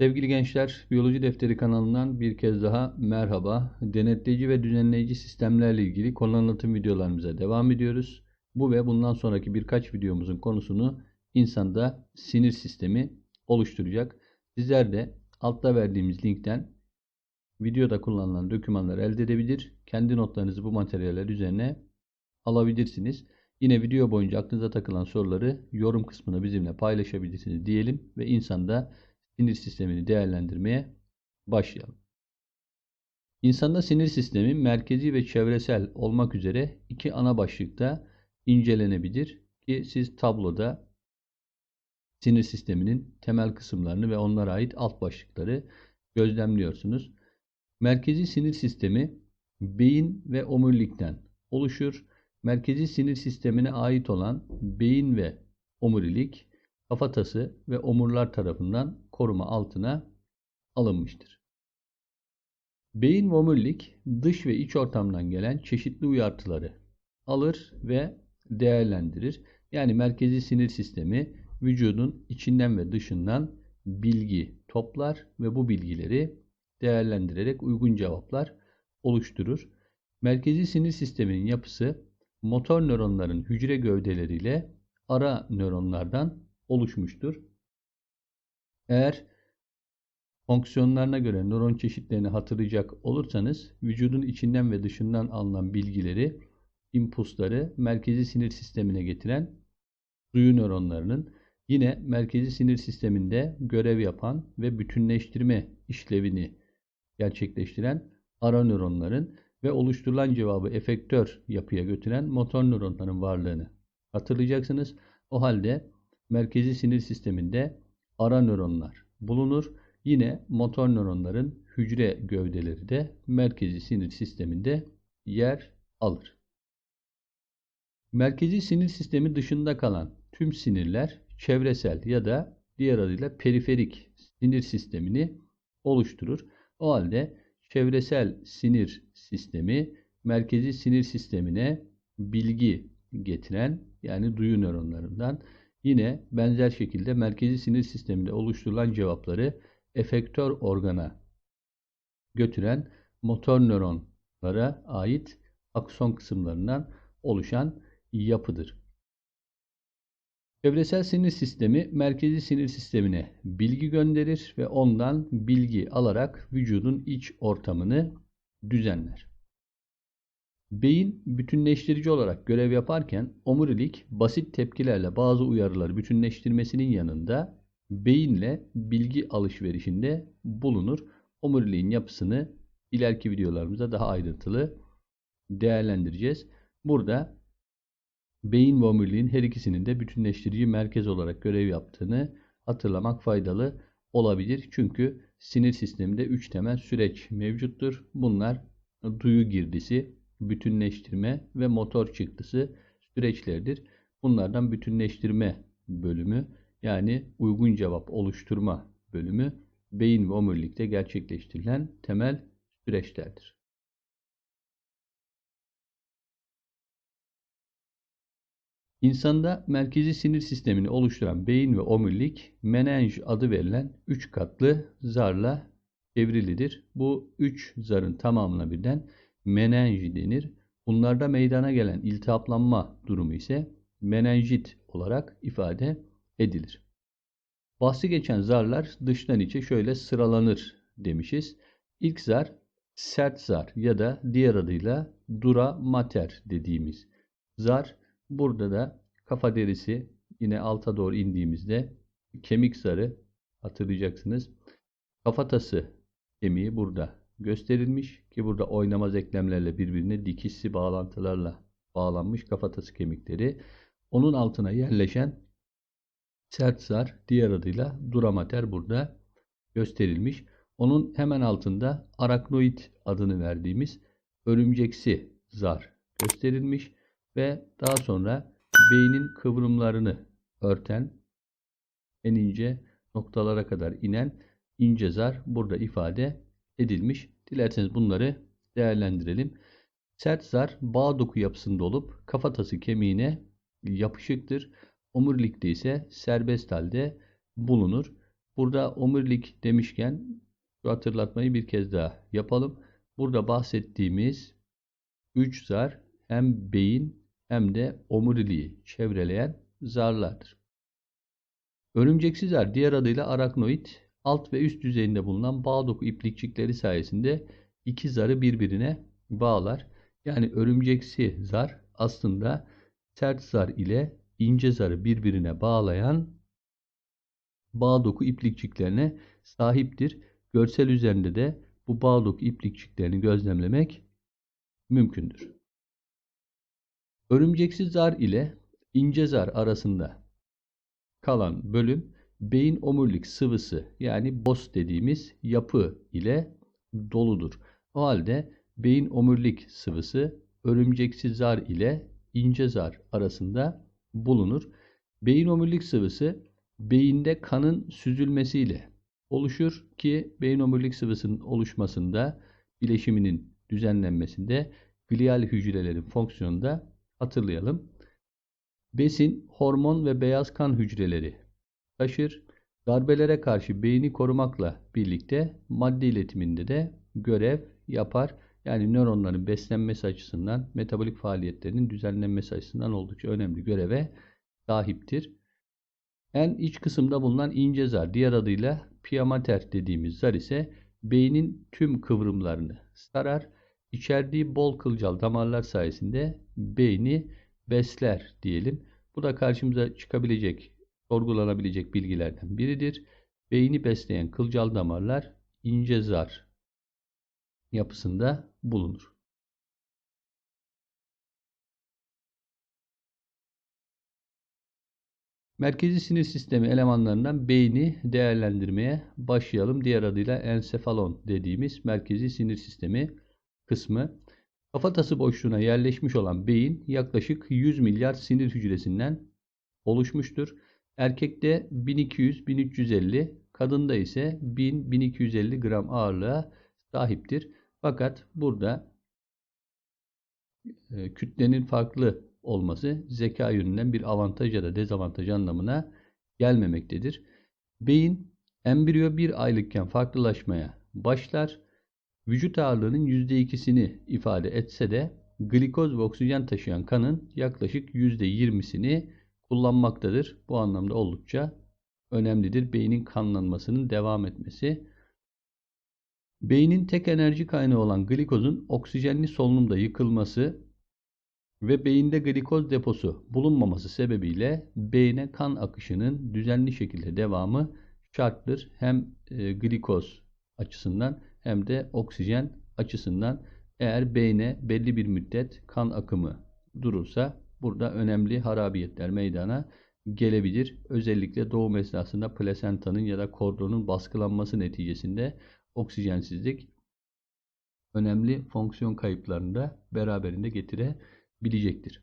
Sevgili gençler, Biyoloji Defteri kanalından bir kez daha merhaba. Denetleyici ve düzenleyici sistemlerle ilgili konu anlatım videolarımıza devam ediyoruz. Bu ve bundan sonraki birkaç videomuzun konusunu insanda sinir sistemi oluşturacak. Sizler de altta verdiğimiz linkten videoda kullanılan dokümanları elde edebilir. Kendi notlarınızı bu materyaller üzerine alabilirsiniz. Yine video boyunca aklınıza takılan soruları yorum kısmına bizimle paylaşabilirsiniz diyelim ve insanda sinir sistemini değerlendirmeye başlayalım. İnsanda sinir sistemi merkezi ve çevresel olmak üzere iki ana başlıkta incelenebilir ki siz tabloda sinir sisteminin temel kısımlarını ve onlara ait alt başlıkları gözlemliyorsunuz. Merkezi sinir sistemi beyin ve omurilikten oluşur. Merkezi sinir sistemine ait olan beyin ve omurilik kafatası ve omurlar tarafından koruma altına alınmıştır. Beyin ve omurilik dış ve iç ortamdan gelen çeşitli uyartıları alır ve değerlendirir. Yani merkezi sinir sistemi vücudun içinden ve dışından bilgi toplar ve bu bilgileri değerlendirerek uygun cevaplar oluşturur. Merkezi sinir sisteminin yapısı motor nöronların hücre gövdeleriyle ara nöronlardan oluşmuştur. Eğer fonksiyonlarına göre nöron çeşitlerini hatırlayacak olursanız vücudun içinden ve dışından alınan bilgileri, impulsları merkezi sinir sistemine getiren duyu nöronlarının yine merkezi sinir sisteminde görev yapan ve bütünleştirme işlevini gerçekleştiren ara nöronların ve oluşturulan cevabı efektör yapıya götüren motor nöronların varlığını hatırlayacaksınız. O halde merkezi sinir sisteminde ara nöronlar bulunur. Yine motor nöronların hücre gövdeleri de merkezi sinir sisteminde yer alır. Merkezi sinir sistemi dışında kalan tüm sinirler çevresel ya da diğer adıyla periferik sinir sistemini oluşturur. O halde çevresel sinir sistemi merkezi sinir sistemine bilgi getiren yani duyu nöronlarından Yine benzer şekilde merkezi sinir sisteminde oluşturulan cevapları efektör organa götüren motor nöronlara ait akson kısımlarından oluşan yapıdır. Çevresel sinir sistemi merkezi sinir sistemine bilgi gönderir ve ondan bilgi alarak vücudun iç ortamını düzenler. Beyin bütünleştirici olarak görev yaparken omurilik basit tepkilerle bazı uyarıları bütünleştirmesinin yanında beyinle bilgi alışverişinde bulunur. Omuriliğin yapısını ileriki videolarımızda daha ayrıntılı değerlendireceğiz. Burada beyin ve omuriliğin her ikisinin de bütünleştirici merkez olarak görev yaptığını hatırlamak faydalı olabilir. Çünkü sinir sisteminde 3 temel süreç mevcuttur. Bunlar duyu girdisi, bütünleştirme ve motor çıktısı süreçlerdir. Bunlardan bütünleştirme bölümü yani uygun cevap oluşturma bölümü beyin ve omurilikte gerçekleştirilen temel süreçlerdir. İnsanda merkezi sinir sistemini oluşturan beyin ve omurilik menenj adı verilen 3 katlı zarla çevrilidir. Bu 3 zarın tamamına birden menenji denir. Bunlarda meydana gelen iltihaplanma durumu ise menenjit olarak ifade edilir. Bahsi geçen zarlar dıştan içe şöyle sıralanır demişiz. İlk zar sert zar ya da diğer adıyla dura mater dediğimiz zar. Burada da kafa derisi yine alta doğru indiğimizde kemik zarı hatırlayacaksınız. Kafatası kemiği burada gösterilmiş ki burada oynamaz eklemlerle birbirine dikişli bağlantılarla bağlanmış kafatası kemikleri. Onun altına yerleşen sert zar diğer adıyla duramater burada gösterilmiş. Onun hemen altında araknoid adını verdiğimiz örümceksi zar gösterilmiş ve daha sonra beynin kıvrımlarını örten en ince noktalara kadar inen ince zar burada ifade edilmiş. Dilerseniz bunları değerlendirelim. Sert zar bağ doku yapısında olup kafatası kemiğine yapışıktır. Omurilikte ise serbest halde bulunur. Burada omurilik demişken şu hatırlatmayı bir kez daha yapalım. Burada bahsettiğimiz 3 zar hem beyin hem de omuriliği çevreleyen zarlardır. Örümceksiz zar diğer adıyla araknoid alt ve üst düzeyinde bulunan bağ doku iplikçikleri sayesinde iki zarı birbirine bağlar. Yani örümceksi zar aslında sert zar ile ince zarı birbirine bağlayan bağ doku iplikçiklerine sahiptir. Görsel üzerinde de bu bağ doku iplikçiklerini gözlemlemek mümkündür. Örümceksiz zar ile ince zar arasında kalan bölüm beyin omurilik sıvısı yani BOS dediğimiz yapı ile doludur. O halde beyin omurilik sıvısı örümceksiz zar ile ince zar arasında bulunur. Beyin omurilik sıvısı beyinde kanın süzülmesiyle oluşur ki beyin omurilik sıvısının oluşmasında bileşiminin düzenlenmesinde glial hücrelerin fonksiyonunda hatırlayalım. Besin, hormon ve beyaz kan hücreleri taşır. Darbelere karşı beyni korumakla birlikte madde iletiminde de görev yapar. Yani nöronların beslenmesi açısından, metabolik faaliyetlerinin düzenlenmesi açısından oldukça önemli göreve sahiptir. En iç kısımda bulunan ince zar, diğer adıyla pia mater dediğimiz zar ise beynin tüm kıvrımlarını sarar. İçerdiği bol kılcal damarlar sayesinde beyni besler diyelim. Bu da karşımıza çıkabilecek, sorgulanabilecek bilgilerden biridir. Beyni besleyen kılcal damarlar ince zar yapısında bulunur. Merkezi sinir sistemi elemanlarından beyni değerlendirmeye başlayalım. Diğer adıyla ensefalon dediğimiz merkezi sinir sistemi kısmı. Kafatası boşluğuna yerleşmiş olan beyin yaklaşık 100 milyar sinir hücresinden oluşmuştur. Erkekte 1200-1350, kadında ise 1000-1250 gram ağırlığa sahiptir. Fakat burada e, kütlenin farklı olması zeka yönünden bir avantaj ya da dezavantaj anlamına gelmemektedir. Beyin embriyo bir aylıkken farklılaşmaya başlar. Vücut ağırlığının %2'sini ifade etse de glikoz ve oksijen taşıyan kanın yaklaşık %20'sini kullanmaktadır. Bu anlamda oldukça önemlidir. Beynin kanlanmasının devam etmesi. Beynin tek enerji kaynağı olan glikozun oksijenli solunumda yıkılması ve beyinde glikoz deposu bulunmaması sebebiyle beyne kan akışının düzenli şekilde devamı şarttır. Hem e, glikoz açısından hem de oksijen açısından eğer beyne belli bir müddet kan akımı durursa burada önemli harabiyetler meydana gelebilir. Özellikle doğum esnasında plasentanın ya da kordonun baskılanması neticesinde oksijensizlik önemli fonksiyon kayıplarını da beraberinde getirebilecektir.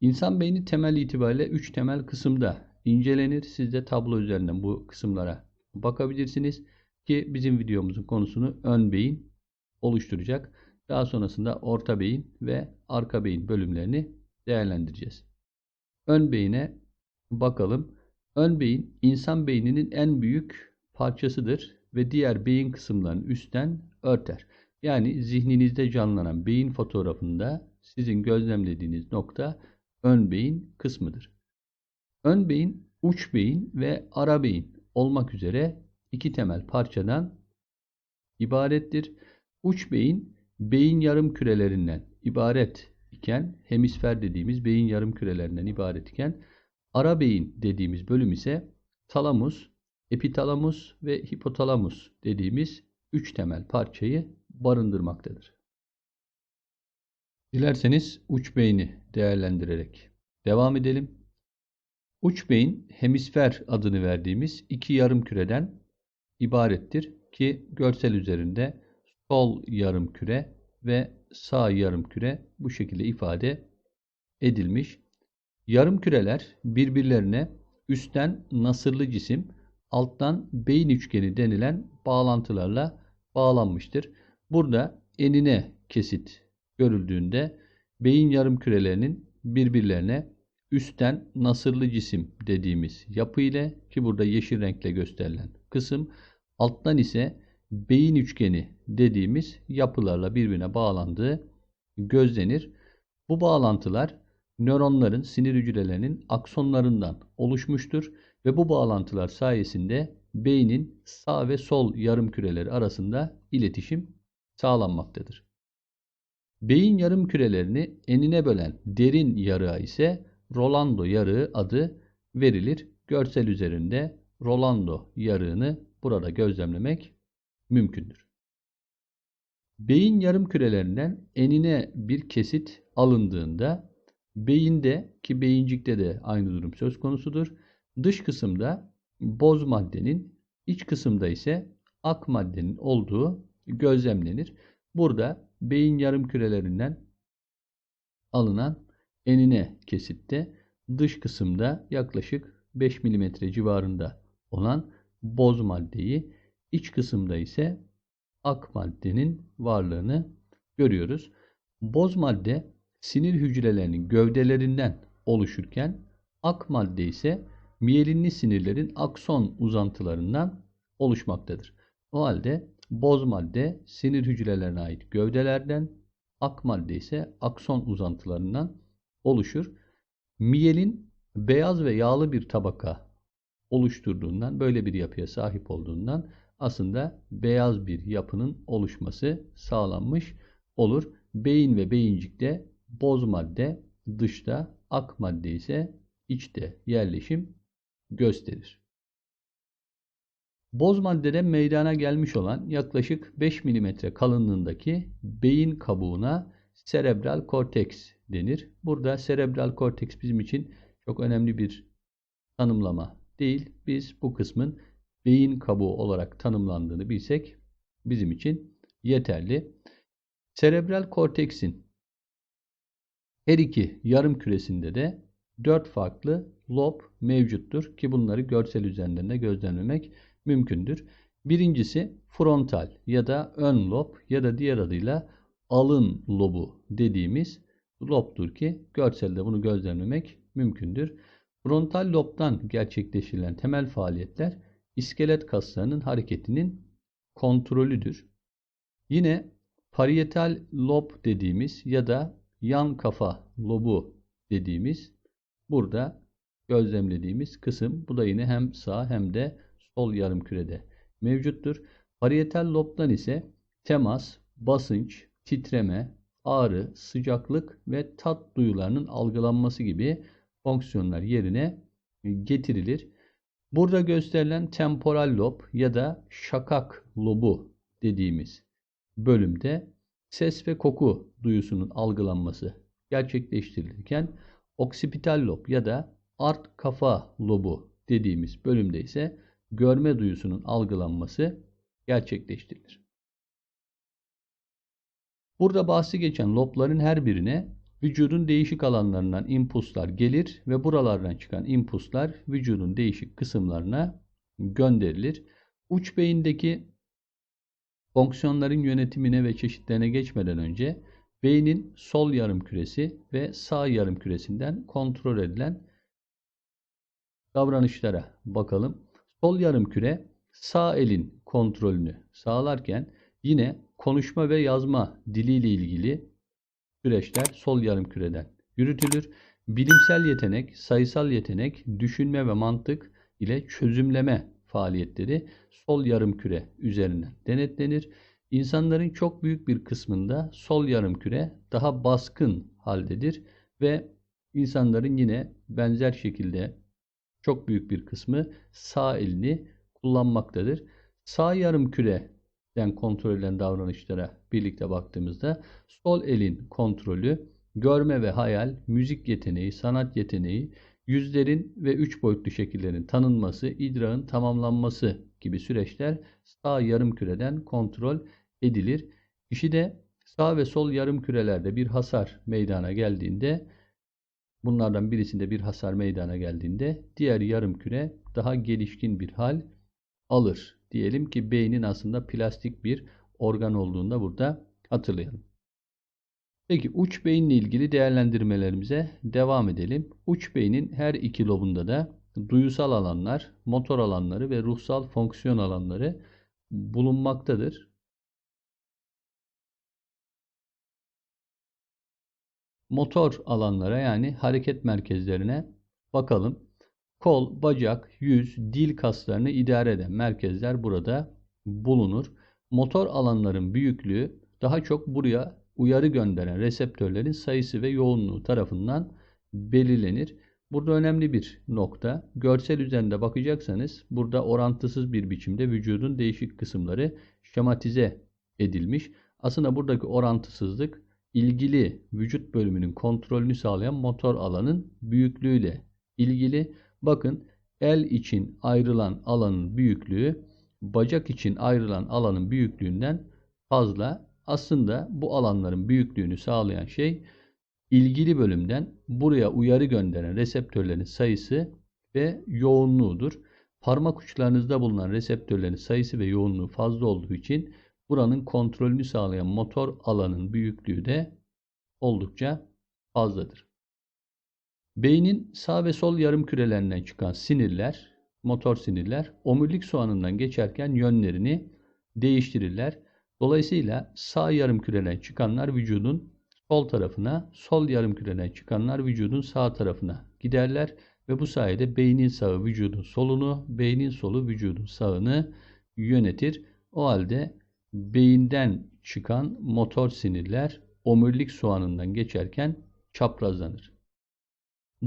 İnsan beyni temel itibariyle 3 temel kısımda incelenir. Siz de tablo üzerinden bu kısımlara bakabilirsiniz ki bizim videomuzun konusunu ön beyin oluşturacak. Daha sonrasında orta beyin ve arka beyin bölümlerini değerlendireceğiz. Ön beyine bakalım. Ön beyin insan beyninin en büyük parçasıdır ve diğer beyin kısımlarını üstten örter. Yani zihninizde canlanan beyin fotoğrafında sizin gözlemlediğiniz nokta ön beyin kısmıdır. Ön beyin, uç beyin ve ara beyin olmak üzere iki temel parçadan ibarettir. Uç beyin, beyin yarım kürelerinden ibaret iken, hemisfer dediğimiz beyin yarım kürelerinden ibaret iken, ara beyin dediğimiz bölüm ise talamus, epitalamus ve hipotalamus dediğimiz üç temel parçayı barındırmaktadır. Dilerseniz uç beyni değerlendirerek devam edelim. Uç beyin hemisfer adını verdiğimiz iki yarım küreden ibarettir ki görsel üzerinde sol yarım küre ve sağ yarım küre bu şekilde ifade edilmiş. Yarım küreler birbirlerine üstten nasırlı cisim, alttan beyin üçgeni denilen bağlantılarla bağlanmıştır. Burada enine kesit görüldüğünde beyin yarım kürelerinin birbirlerine üstten nasırlı cisim dediğimiz yapı ile ki burada yeşil renkle gösterilen kısım alttan ise beyin üçgeni dediğimiz yapılarla birbirine bağlandığı gözlenir. Bu bağlantılar nöronların, sinir hücrelerinin aksonlarından oluşmuştur ve bu bağlantılar sayesinde beynin sağ ve sol yarım küreleri arasında iletişim sağlanmaktadır. Beyin yarım kürelerini enine bölen derin yarığa ise Rolando yarığı adı verilir. Görsel üzerinde Rolando yarığını burada gözlemlemek mümkündür. Beyin yarım kürelerinden enine bir kesit alındığında beyinde ki beyincikte de aynı durum söz konusudur. Dış kısımda boz maddenin, iç kısımda ise ak maddenin olduğu gözlemlenir. Burada beyin yarım kürelerinden alınan enine kesitte dış kısımda yaklaşık 5 mm civarında olan boz maddeyi, iç kısımda ise ak maddenin varlığını görüyoruz. Boz madde sinir hücrelerinin gövdelerinden oluşurken ak madde ise miyelinli sinirlerin akson uzantılarından oluşmaktadır. O halde boz madde sinir hücrelerine ait gövdelerden, ak madde ise akson uzantılarından oluşur. Miyelin beyaz ve yağlı bir tabaka oluşturduğundan, böyle bir yapıya sahip olduğundan aslında beyaz bir yapının oluşması sağlanmış olur. Beyin ve beyincikte boz madde dışta, ak madde ise içte yerleşim gösterir. Boz maddede meydana gelmiş olan yaklaşık 5 mm kalınlığındaki beyin kabuğuna serebral korteks denir. Burada serebral korteks bizim için çok önemli bir tanımlama değil. Biz bu kısmın beyin kabuğu olarak tanımlandığını bilsek bizim için yeterli. Serebral korteksin her iki yarım küresinde de dört farklı lob mevcuttur ki bunları görsel üzerinde gözlemlemek mümkündür. Birincisi frontal ya da ön lob ya da diğer adıyla alın lobu dediğimiz lobdur ki görselde bunu gözlemlemek mümkündür. Frontal lobdan gerçekleştirilen temel faaliyetler iskelet kaslarının hareketinin kontrolüdür. Yine parietal lob dediğimiz ya da yan kafa lobu dediğimiz burada gözlemlediğimiz kısım. Bu da yine hem sağ hem de sol yarım kürede mevcuttur. Parietal lobdan ise temas, basınç, titreme, ağrı, sıcaklık ve tat duyularının algılanması gibi fonksiyonlar yerine getirilir. Burada gösterilen temporal lob ya da şakak lobu dediğimiz bölümde ses ve koku duyusunun algılanması gerçekleştirilirken oksipital lob ya da art kafa lobu dediğimiz bölümde ise görme duyusunun algılanması gerçekleştirilir. Burada bahsi geçen lobların her birine vücudun değişik alanlarından impulslar gelir ve buralardan çıkan impulslar vücudun değişik kısımlarına gönderilir. Uç beyindeki fonksiyonların yönetimine ve çeşitlerine geçmeden önce beynin sol yarım küresi ve sağ yarım küresinden kontrol edilen davranışlara bakalım. Sol yarım küre sağ elin kontrolünü sağlarken yine konuşma ve yazma diliyle ilgili süreçler sol yarım küreden yürütülür. Bilimsel yetenek, sayısal yetenek, düşünme ve mantık ile çözümleme faaliyetleri sol yarım küre üzerinden denetlenir. İnsanların çok büyük bir kısmında sol yarım küre daha baskın haldedir ve insanların yine benzer şekilde çok büyük bir kısmı sağ elini kullanmaktadır. Sağ yarım küreden kontrol edilen davranışlara birlikte baktığımızda sol elin kontrolü, görme ve hayal, müzik yeteneği, sanat yeteneği, yüzlerin ve üç boyutlu şekillerin tanınması, idrağın tamamlanması gibi süreçler sağ yarım küreden kontrol edilir. Kişide sağ ve sol yarım kürelerde bir hasar meydana geldiğinde bunlardan birisinde bir hasar meydana geldiğinde diğer yarım küre daha gelişkin bir hal alır. Diyelim ki beynin aslında plastik bir organ olduğunda burada hatırlayalım. Peki uç beyinle ilgili değerlendirmelerimize devam edelim. Uç beynin her iki lobunda da duyusal alanlar, motor alanları ve ruhsal fonksiyon alanları bulunmaktadır. Motor alanlara yani hareket merkezlerine bakalım. Kol, bacak, yüz, dil kaslarını idare eden merkezler burada bulunur. Motor alanların büyüklüğü daha çok buraya uyarı gönderen reseptörlerin sayısı ve yoğunluğu tarafından belirlenir. Burada önemli bir nokta. Görsel üzerinde bakacaksanız burada orantısız bir biçimde vücudun değişik kısımları şematize edilmiş. Aslında buradaki orantısızlık ilgili vücut bölümünün kontrolünü sağlayan motor alanın büyüklüğüyle ilgili. Bakın el için ayrılan alanın büyüklüğü bacak için ayrılan alanın büyüklüğünden fazla. Aslında bu alanların büyüklüğünü sağlayan şey ilgili bölümden buraya uyarı gönderen reseptörlerin sayısı ve yoğunluğudur. Parmak uçlarınızda bulunan reseptörlerin sayısı ve yoğunluğu fazla olduğu için buranın kontrolünü sağlayan motor alanın büyüklüğü de oldukça fazladır. Beynin sağ ve sol yarım kürelerinden çıkan sinirler, motor sinirler, omurilik soğanından geçerken yönlerini değiştirirler. Dolayısıyla sağ yarım küreden çıkanlar vücudun sol tarafına, sol yarım küreden çıkanlar vücudun sağ tarafına giderler ve bu sayede beynin sağı vücudun solunu, beynin solu vücudun sağını yönetir. O halde beyinden çıkan motor sinirler omurilik soğanından geçerken çaprazlanır.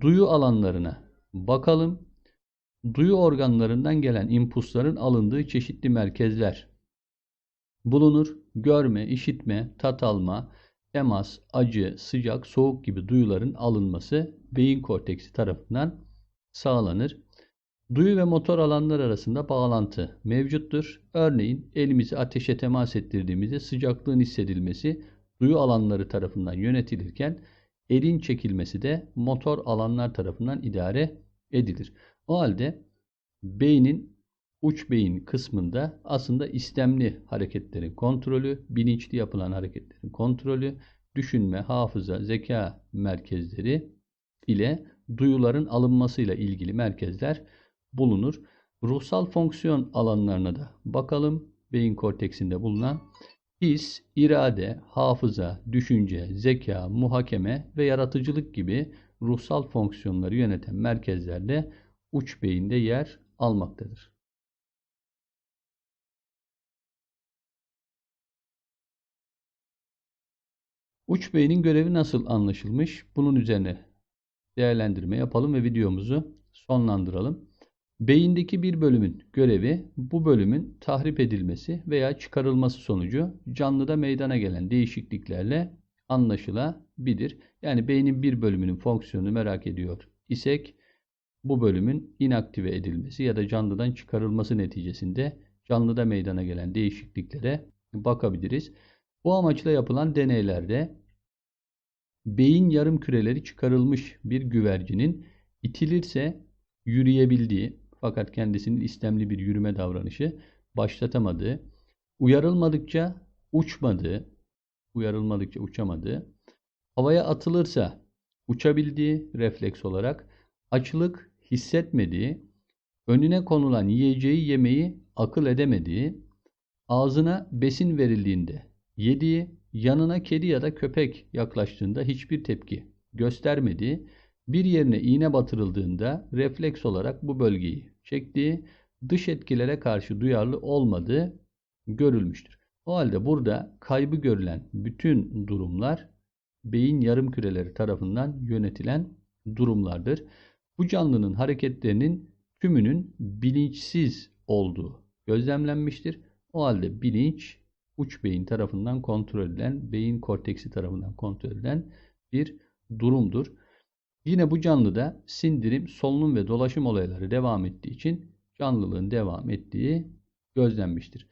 Duyu alanlarına bakalım. Duyu organlarından gelen impulsların alındığı çeşitli merkezler bulunur. Görme, işitme, tat alma, temas, acı, sıcak, soğuk gibi duyuların alınması beyin korteksi tarafından sağlanır. Duyu ve motor alanlar arasında bağlantı mevcuttur. Örneğin elimizi ateşe temas ettirdiğimizde sıcaklığın hissedilmesi duyu alanları tarafından yönetilirken elin çekilmesi de motor alanlar tarafından idare edilir. O halde beynin uç beyin kısmında aslında istemli hareketlerin kontrolü, bilinçli yapılan hareketlerin kontrolü, düşünme, hafıza, zeka merkezleri ile duyuların alınmasıyla ilgili merkezler bulunur. Ruhsal fonksiyon alanlarına da bakalım. Beyin korteksinde bulunan his, irade, hafıza, düşünce, zeka, muhakeme ve yaratıcılık gibi ruhsal fonksiyonları yöneten merkezlerde uç beyinde yer almaktadır. Uç beynin görevi nasıl anlaşılmış? Bunun üzerine değerlendirme yapalım ve videomuzu sonlandıralım. Beyindeki bir bölümün görevi bu bölümün tahrip edilmesi veya çıkarılması sonucu canlıda meydana gelen değişikliklerle anlaşılabilir. Yani beynin bir bölümünün fonksiyonunu merak ediyor isek bu bölümün inaktive edilmesi ya da canlıdan çıkarılması neticesinde canlıda meydana gelen değişikliklere bakabiliriz. Bu amaçla yapılan deneylerde beyin yarım küreleri çıkarılmış bir güvercinin itilirse yürüyebildiği fakat kendisinin istemli bir yürüme davranışı başlatamadığı, uyarılmadıkça uçmadığı, uyarılmadıkça uçamadığı, havaya atılırsa uçabildiği refleks olarak açlık hissetmediği, önüne konulan yiyeceği yemeği akıl edemediği, ağzına besin verildiğinde yediği, yanına kedi ya da köpek yaklaştığında hiçbir tepki göstermediği, bir yerine iğne batırıldığında refleks olarak bu bölgeyi çektiği, dış etkilere karşı duyarlı olmadığı görülmüştür. O halde burada kaybı görülen bütün durumlar beyin yarım küreleri tarafından yönetilen durumlardır. Bu canlının hareketlerinin tümünün bilinçsiz olduğu gözlemlenmiştir. O halde bilinç uç beyin tarafından kontrol edilen, beyin korteksi tarafından kontrol edilen bir durumdur. Yine bu canlıda sindirim, solunum ve dolaşım olayları devam ettiği için canlılığın devam ettiği gözlenmiştir.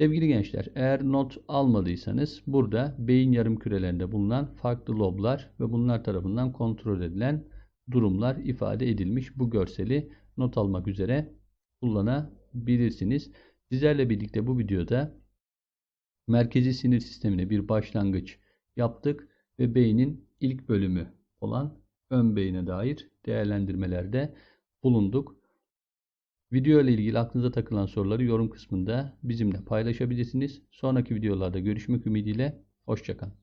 Sevgili gençler, eğer not almadıysanız burada beyin yarım kürelerinde bulunan farklı loblar ve bunlar tarafından kontrol edilen durumlar ifade edilmiş. Bu görseli not almak üzere kullanabilirsiniz. Sizlerle birlikte bu videoda merkezi sinir sistemine bir başlangıç yaptık ve beynin ilk bölümü olan ön beyine dair değerlendirmelerde bulunduk. Video ile ilgili aklınıza takılan soruları yorum kısmında bizimle paylaşabilirsiniz. Sonraki videolarda görüşmek ümidiyle. Hoşçakalın.